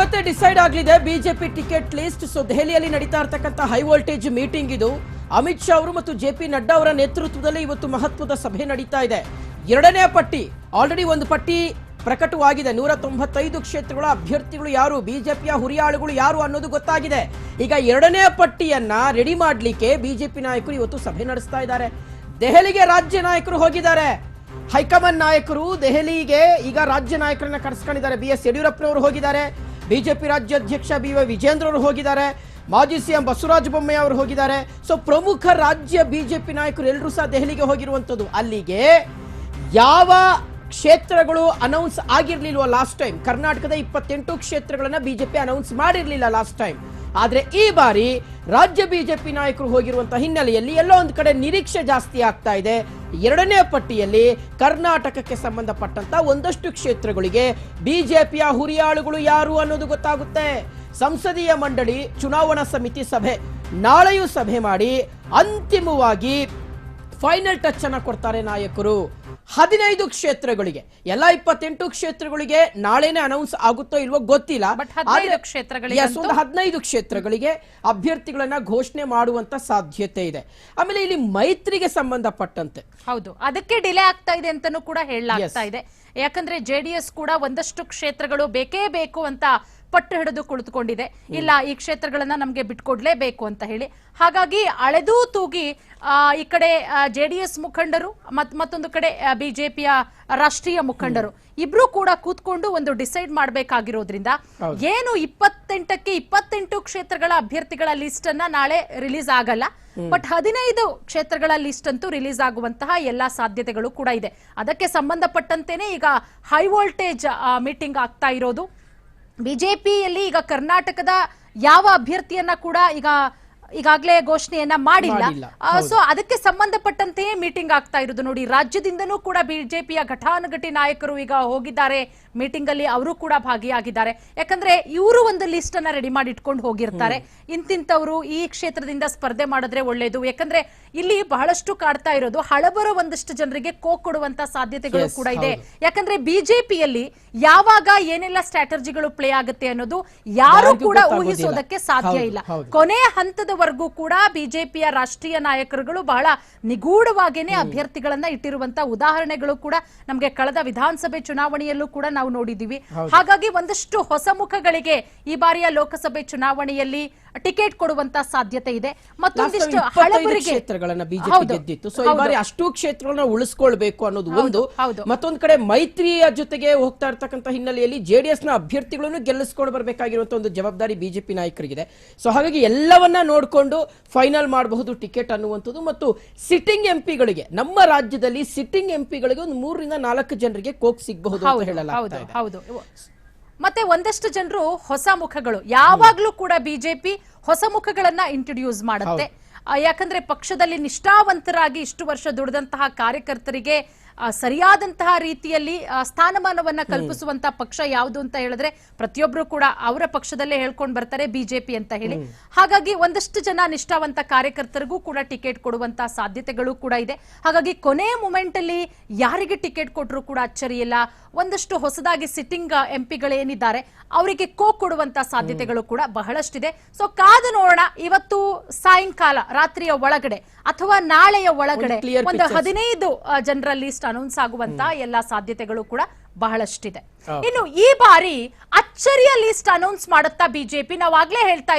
ಇವತ್ತೇ ಡಿಸೈಡ್ ಆಗಲಿದೆ. BJP ticket list. So ದೆಹಲಿಯಲ್ಲಿ ನಡೀತಾ ಇರತಕ್ಕಂಥ ಹೈ ವೋಲ್ಟೇಜ್ ಮೀಟಿಂಗ್ ಇದು. ಅಮಿತ್ ಶಾ ಅವರು ಮತ್ತು ಜೆ ಪಿ ನಡ್ಡಾ ಅವರ ನೇತೃತ್ವದಲ್ಲಿ ಇವತ್ತು ಮಹತ್ವದ ಸಭೆ ನಡೀತಾ ಇದೆ. ಎರಡನೇ ಪಟ್ಟಿ ಆಲ್ರೆಡಿ ಒಂದು ಪಟ್ಟಿ ಪ್ರಕಟವಾಗಿದೆ. ನೂರ ತೊಂಬತ್ತೈದು ಕ್ಷೇತ್ರಗಳ ಅಭ್ಯರ್ಥಿಗಳು ಯಾರು? ಬಿಜೆಪಿಯ ಹುರಿಯಾಳುಗಳು ಯಾರು ಅನ್ನೋದು ಗೊತ್ತಾಗಿದೆ. ಈಗ ಎರಡನೇ ಪಟ್ಟಿಯನ್ನ ರೆಡಿ ಮಾಡಲಿಕ್ಕೆ ಬಿಜೆಪಿ ನಾಯಕರು ಇವತ್ತು ಸಭೆ ನಡೆಸ್ತಾ ಇದ್ದಾರೆ. ದೆಹಲಿಗೆ ರಾಜ್ಯ ನಾಯಕರು ಹೋಗಿದ್ದಾರೆ. ಹೈಕಮಾಂಡ್ ನಾಯಕರು ದೆಹಲಿಗೆ ಈಗ ರಾಜ್ಯ ನಾಯಕರನ್ನ ಕರೆಸ್ಕೊಂಡಿದ್ದಾರೆ. ಬಿ ಎಸ್ ಯಡಿಯೂರಪ್ಪನವರು ಹೋಗಿದ್ದಾರೆ. ಬಿಜೆಪಿ ರಾಜ್ಯಾಧ್ಯಕ್ಷ ಬಿ ವೈ ವಿಜೇಂದ್ರ ಅವರು ಹೋಗಿದ್ದಾರೆ. ಮಾಜಿ ಸಿಎಂ ಬಸವರಾಜ ಬೊಮ್ಮಾಯಿ ಅವರು ಹೋಗಿದ್ದಾರೆ. ಸೊ ಪ್ರಮುಖ ರಾಜ್ಯ ಬಿಜೆಪಿ ನಾಯಕರು ಎಲ್ಲರೂ ಸಹ ದೆಹಲಿಗೆ ಹೋಗಿರುವಂತದ್ದು ಅಲ್ಲಿಗೆ ಯಾವ ಕ್ಷೇತ್ರಗಳು ಅನೌನ್ಸ್ ಆಗಿರಲಿಲ್ವ ಲಾಸ್ಟ್ ಟೈಮ್ ಕರ್ನಾಟಕದ ಇಪ್ಪತ್ತೆಂಟು ಕ್ಷೇತ್ರಗಳನ್ನ ಬಿಜೆಪಿ ಅನೌನ್ಸ್ ಮಾಡಿರಲಿಲ್ಲ ಲಾಸ್ಟ್ ಟೈಮ್ ಆದರೆ ಈ ಬಾರಿ ರಾಜ್ಯ ಬಿಜೆಪಿ ನಾಯಕರು ಹೋಗಿರುವಂತಹ ಹಿನ್ನೆಲೆಯಲ್ಲಿ ಎಲ್ಲೋ ಒಂದು ಕಡೆ ನಿರೀಕ್ಷೆ ಜಾಸ್ತಿ ಆಗ್ತಾ ಇದೆ. ಎರಡನೇ ಪಟ್ಟಿಯಲ್ಲಿ ಕರ್ನಾಟಕಕ್ಕೆ ಸಂಬಂಧಪಟ್ಟಂತ ಒಂದಷ್ಟು ಕ್ಷೇತ್ರಗಳಿಗೆ ಬಿಜೆಪಿಯ ಹುರಿಯಾಳುಗಳು ಯಾರು ಅನ್ನೋದು ಗೊತ್ತಾಗುತ್ತೆ. ಸಂಸದೀಯ ಮಂಡಳಿ ಚುನಾವಣಾ ಸಮಿತಿ ಸಭೆ, ನಾಳೆಯೂ ಸಭೆ ಮಾಡಿ ಅಂತಿಮವಾಗಿ ಫೈನಲ್ ಟಚ್ ಅನ್ನ ಕೊಡ್ತಾರೆ ನಾಯಕರು. ಹದಿನೈದು ಕ್ಷೇತ್ರಗಳಿಗೆ ಎಲ್ಲ ಇಪ್ಪತ್ತೆಂಟು ಕ್ಷೇತ್ರಗಳಿಗೆ ನಾಳೆನೆ ಅನೌನ್ಸ್ ಆಗುತ್ತೋ ಇಲ್ವೋ ಗೊತ್ತಿಲ್ಲ. ಒಂದು ಹದಿನೈದು ಕ್ಷೇತ್ರಗಳಿಗೆ ಅಭ್ಯರ್ಥಿಗಳನ್ನ ಘೋಷಣೆ ಮಾಡುವಂತ ಸಾಧ್ಯತೆ ಇದೆ. ಆಮೇಲೆ ಇಲ್ಲಿ ಮೈತ್ರಿಗೆ ಸಂಬಂಧಪಟ್ಟಂತೆ. ಹೌದು ಅದಕ್ಕೆ ಡಿಲೇ ಆಗ್ತಾ ಇದೆ ಅಂತಾನೂ ಕೂಡ ಹೇಳಲಾಗ್ತಾ ಇದೆ. ಯಾಕಂದ್ರೆ ಜೆಡಿಎಸ್ ಕೂಡ ಒಂದಷ್ಟು ಕ್ಷೇತ್ರಗಳು ಬೇಕೇ ಬೇಕು ಅಂತ ಪಟ್ಟು ಹಿಡಿದು ಕುಳಿತುಕೊಂಡಿದೆ. ಇಲ್ಲ ಈ ಕ್ಷೇತ್ರಗಳನ್ನ ನಮ್ಗೆ ಬಿಟ್ಕೊಡ್ಲೇಬೇಕು ಅಂತ ಹೇಳಿ. ಹಾಗಾಗಿ ಅಳೆದು ತೂಗಿ ಈ ಕಡೆ ಜೆಡಿಎಸ್ ಮುಖಂಡರು ಮತ್ ಮತ್ತೊಂದು ಕಡೆ ಬಿಜೆಪಿಯ ರಾಷ್ಟ್ರೀಯ ಮುಖಂಡರು ಇಬ್ರು ಕೂಡ ಕೂತ್ಕೊಂಡು ಒಂದು ಡಿಸೈಡ್ ಮಾಡಬೇಕಾಗಿರೋದ್ರಿಂದ ಏನು ಇಪ್ಪತ್ತೆಂಟಕ್ಕೆ ಇಪ್ಪತ್ತೆಂಟು ಕ್ಷೇತ್ರಗಳ ಅಭ್ಯರ್ಥಿಗಳ ಲಿಸ್ಟ್ ಅನ್ನ ನಾಳೆ ರಿಲೀಸ್ ಆಗಲ್ಲ. ಬಟ್ ಹದಿನೈದು ಕ್ಷೇತ್ರಗಳ ಲಿಸ್ಟ್ ಅಂತೂ ರಿಲೀಸ್ ಆಗುವಂತಹ ಎಲ್ಲಾ ಸಾಧ್ಯತೆಗಳು ಕೂಡ ಇದೆ. ಅದಕ್ಕೆ ಸಂಬಂಧಪಟ್ಟಂತೆ ಈಗ ಹೈ ವೋಲ್ಟೇಜ್ ಮೀಟಿಂಗ್ ಆಗ್ತಾ ಇರೋದು. ಬಿಜೆಪಿಯಲ್ಲಿ ಈಗ ಕರ್ನಾಟಕದ ಯಾವ ಅಭ್ಯರ್ಥಿಯನ್ನ ಕೂಡ ಈಗ ಈಗಾಗಲೇ ಘೋಷಣೆಯನ್ನ ಮಾಡಿಲ್ಲ. ಸೊ ಅದಕ್ಕೆ ಸಂಬಂಧಪಟ್ಟಂತೆಯೇ ಮೀಟಿಂಗ್ ಆಗ್ತಾ ಇರೋದು ನೋಡಿ. ರಾಜ್ಯದಿಂದನೂ ಕೂಡ ಬಿಜೆಪಿಯ ಘಟಾನುಘಟಿ ನಾಯಕರು ಈಗ ಹೋಗಿದ್ದಾರೆ. ಮೀಟಿಂಗ್ ಅಲ್ಲಿ ಅವರು ಕೂಡ ಭಾಗಿಯಾಗಿದ್ದಾರೆ. ಯಾಕಂದ್ರೆ ಇವರು ಒಂದು ಲಿಸ್ಟ್ ಅನ್ನ ರೆಡಿ ಮಾಡಿ ಇಟ್ಕೊಂಡು ಹೋಗಿರ್ತಾರೆ. ಇಂತಿಂತವರು ಈ ಕ್ಷೇತ್ರದಿಂದ ಸ್ಪರ್ಧೆ ಮಾಡಿದ್ರೆ ಒಳ್ಳೇದು. ಯಾಕಂದ್ರೆ ಇಲ್ಲಿ ಬಹಳಷ್ಟು ಕಾಡ್ತಾ ಇರೋದು ಹಳಬರ ಒಂದಷ್ಟು ಜನರಿಗೆ ಕೋ ಕೊಡುವಂತ ಸಾಧ್ಯತೆಗಳು ಕೂಡ ಇದೆ. ಯಾಕಂದ್ರೆ ಬಿಜೆಪಿಯಲ್ಲಿ ಯಾವಾಗ ಏನೆಲ್ಲ ಸ್ಟ್ರಾಟಜಿಗಳು ಪ್ಲೇ ಆಗುತ್ತೆ ಅನ್ನೋದು ಯಾರು ಕೂಡ. ಊಹಿಸೋದಕ್ಕೆ ಸಾಧ್ಯ ಇಲ್ಲ. ಕೊನೆಯ ಕೊನೆಯ ಹಂತದವರೆಗೂ ಕೂಡ ಬಿಜೆಪಿಯ ರಾಷ್ಟ್ರೀಯ ನಾಯಕರುಗಳು ಬಹಳ ನಿಗೂಢವಾಗಿನೇ ಅಭ್ಯರ್ಥಿಗಳನ್ನ ಇಟ್ಟಿರುವಂತ ಉದಾಹರಣೆಗಳು ಕೂಡ ನಮಗೆ ಕಳೆದ ವಿಧಾನಸಭೆ ಚುನಾವಣೆಯಲ್ಲೂ ಕೂಡ ನಾವು ನೋಡಿದೀವಿ ಹಾಗಾಗಿ ಒಂದಷ್ಟು ಹೊಸ ಮುಖಗಳಿಗೆ ಈ ಬಾರಿಯ ಲೋಕಸಭೆ ಚುನಾವಣೆಯಲ್ಲಿ ಟಿಕೆಟ್ ಕೊಡುವಂತ ಸಾಧ್ಯತೆ ಇದೆ. ಮತ್ತೊಂದಿಷ್ಟು ಹಳಬರಿಗೆ ಕ್ಷೇತ್ರಗಳನ್ನ ಬಿಜೆಪಿ ಗೆದ್ದಿತ್ತು. ಸೊ ಈ ಬಾರಿ ಅಷ್ಟು ಕ್ಷೇತ್ರಗಳನ್ನ ಉಳಿಸ್ಕೊಳ್ಬೇಕು ಅನ್ನೋದು ಒಂದು. ಮತ್ತೊಂದ್ ಕಡೆ ಮೈತ್ರಿಯ ಜೊತೆಗೆ ಹೋಗ್ತಾ ಇರ್ತಕ್ಕಂಥ ಹಿನ್ನೆಲೆಯಲ್ಲಿ ಜೆಡಿಎಸ್ನ ಅಭ್ಯರ್ಥಿಗಳನ್ನು ಗೆಲ್ಲಿಸ್ಕೊಂಡು ಬರಬೇಕಾಗಿರುವಂತ ಒಂದು ಜವಾಬ್ದಾರಿ ಬಿಜೆಪಿ ನಾಯಕರಿಗಿದೆ. ಸೊ ಹಾಗಾಗಿ ಎಲ್ಲವನ್ನ ನೋಡ್ಕೊಂಡು ಫೈನಲ್ ಮಾಡಬಹುದು ಟಿಕೆಟ್ ಅನ್ನುವಂಥದ್ದು. ಮತ್ತು ಸಿಟ್ಟಿಂಗ್ ಎಂಪಿಗಳಿಗೆ ನಮ್ಮ ರಾಜ್ಯದಲ್ಲಿ ಸಿಟ್ಟಿಂಗ್ ಎಂಪಿಗಳಿಗೆ ಒಂದು ಮೂರರಿಂದ ನಾಲ್ಕು ಜನರಿಗೆ ಕೋಕ್ ಸಿಗಬಹುದು ಅಂತ ಹೇಳಲ್ಲ ಹೇಳಲಾಗ್ತಾ ಇದೆ. ಹೌದು. ಮತ್ತೆ ಒಂದಷ್ಟು ಜನರು ಹೊಸ ಮುಖಗಳು. ಯಾವಾಗ್ಲೂ ಕೂಡ ಬಿಜೆಪಿ ಹೊಸ ಮುಖಗಳನ್ನ ಇಂಟ್ರೊಡ್ಯೂಸ್ ಮಾಡುತ್ತೆ. ಯಾಕಂದ್ರೆ ಪಕ್ಷದಲ್ಲಿ ನಿಷ್ಠಾವಂತರಾಗಿ ಇಷ್ಟು ವರ್ಷ ದುಡಿದಂತಹ ಕಾರ್ಯಕರ್ತರಿಗೆ ಸರಿಯಾದಂತಹ ರೀತಿಯಲ್ಲಿ ಸ್ಥಾನಮಾನವನ್ನ ಕಲ್ಪಿಸುವಂತ ಪಕ್ಷ ಯಾವುದು ಅಂತ ಹೇಳಿದ್ರೆ ಪ್ರತಿಯೊಬ್ರು ಕೂಡ ಅವರ ಪಕ್ಷದಲ್ಲೇ ಹೇಳ್ಕೊಂಡು ಬರ್ತಾರೆ ಬಿಜೆಪಿ ಅಂತ ಹೇಳಿ. ಹಾಗಾಗಿ ಒಂದಷ್ಟು ಜನ ನಿಷ್ಠಾವಂತ ಕಾರ್ಯಕರ್ತರಿಗೂ ಕೂಡ ಟಿಕೆಟ್ ಕೊಡುವಂತ ಸಾಧ್ಯತೆಗಳು ಕೂಡ ಇದೆ. ಹಾಗಾಗಿ ಕೊನೆಯ ಮೂಮೆಂಟ್ ಅಲ್ಲಿ ಯಾರಿಗೆ ಟಿಕೆಟ್ ಕೊಟ್ಟರು ಕೂಡ ಅಚ್ಚರಿ ಇಲ್ಲ. ಒಂದಷ್ಟು ಹೊಸದಾಗಿ ಸಿಟ್ಟಿಂಗ್ ಎಂಪಿಗಳೇನಿದ್ದಾರೆ ಅವರಿಗೆ ಕೋ ಕೊಡುವಂತ ಸಾಧ್ಯತೆಗಳು ಕೂಡ ಬಹಳಷ್ಟಿದೆ. ಸೊ ಕಾದು ನೋಡೋಣ ಇವತ್ತು ಸಾಯಂಕಾಲ ರಾತ್ರಿಯ ಒಳಗಡೆ ಅಥವಾ ನಾಳೆಯ ಒಳಗಡೆ ಒಂದು ಹದಿನೈದು ಜನರಲ್ಲಿ ಲಿಸ್ಟ್ ಅನೌನ್ಸ್ ಆಗುವಂತ ಎಲ್ಲಾ ಸಾಧ್ಯತೆಗಳು ಕೂಡ ಬಹಳಷ್ಟಿದೆ. ಇನ್ನು ಈ ಬಾರಿ ಅಚ್ಚರಿಯ ಲಿಸ್ಟ್ ಅನೌನ್ಸ್ ಮಾಡುತ್ತಾ ಬಿಜೆಪಿ? ನಾವಾಗ್ಲೇ ಹೇಳ್ತಾ